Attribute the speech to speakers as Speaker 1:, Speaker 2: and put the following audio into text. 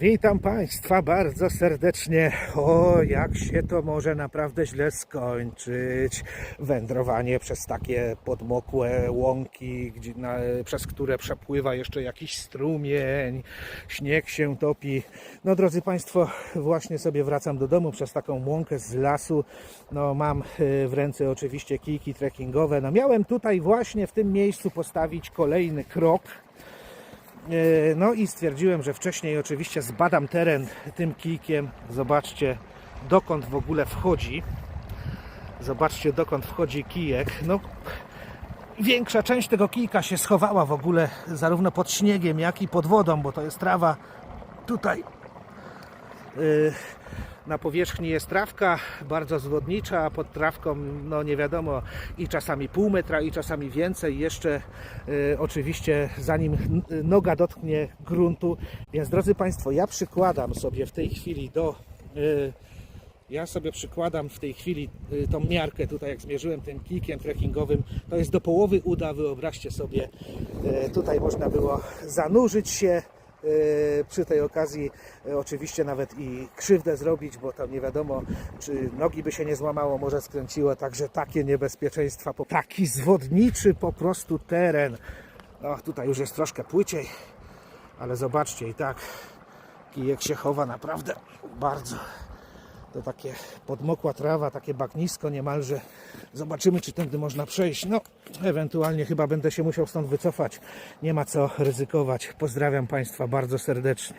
Speaker 1: Witam Państwa bardzo serdecznie. O, jak się to może naprawdę źle skończyć. Wędrowanie przez takie podmokłe łąki, gdzie, na, przez które przepływa jeszcze jakiś strumień, śnieg się topi. No, drodzy Państwo, właśnie sobie wracam do domu przez taką łąkę z lasu. No, mam y, w ręce oczywiście kijki trekkingowe. No, miałem tutaj właśnie w tym miejscu postawić kolejny krok. E, No i stwierdziłem, że wcześniej oczywiście zbadam teren tym kijkiem. Zobaczcie dokąd w ogóle wchodzi. Zobaczcie dokąd wchodzi kijek. No, większa część tego kijka się schowała w ogóle zarówno pod śniegiem, jak i pod wodą, bo to jest trawa tutaj. y, Na powierzchni jest trawka, bardzo zwodnicza, a pod trawką, no nie wiadomo, i czasami pół metra, i czasami więcej. Jeszcze y, oczywiście, zanim noga dotknie gruntu. Więc drodzy Państwo, ja przykładam sobie w tej chwili do. y, ja sobie przykładam w tej chwili y, tą miarkę tutaj, jak zmierzyłem tym kijkiem trekkingowym, to jest do połowy uda, wyobraźcie sobie, y, tutaj można było zanurzyć się, przy tej okazji y, oczywiście nawet i krzywdę zrobić, bo tam nie wiadomo, czy nogi by się nie złamało, może skręciło, także takie niebezpieczeństwa, taki zwodniczy po prostu teren. O, tutaj już jest troszkę płyciej, ale zobaczcie i tak kijek się chowa naprawdę bardzo to takie podmokła trawa, takie bagnisko niemalże. Zobaczymy, czy tędy można przejść. No, ewentualnie chyba będę się musiał stąd wycofać. Nie ma co ryzykować. Pozdrawiam Państwa bardzo serdecznie.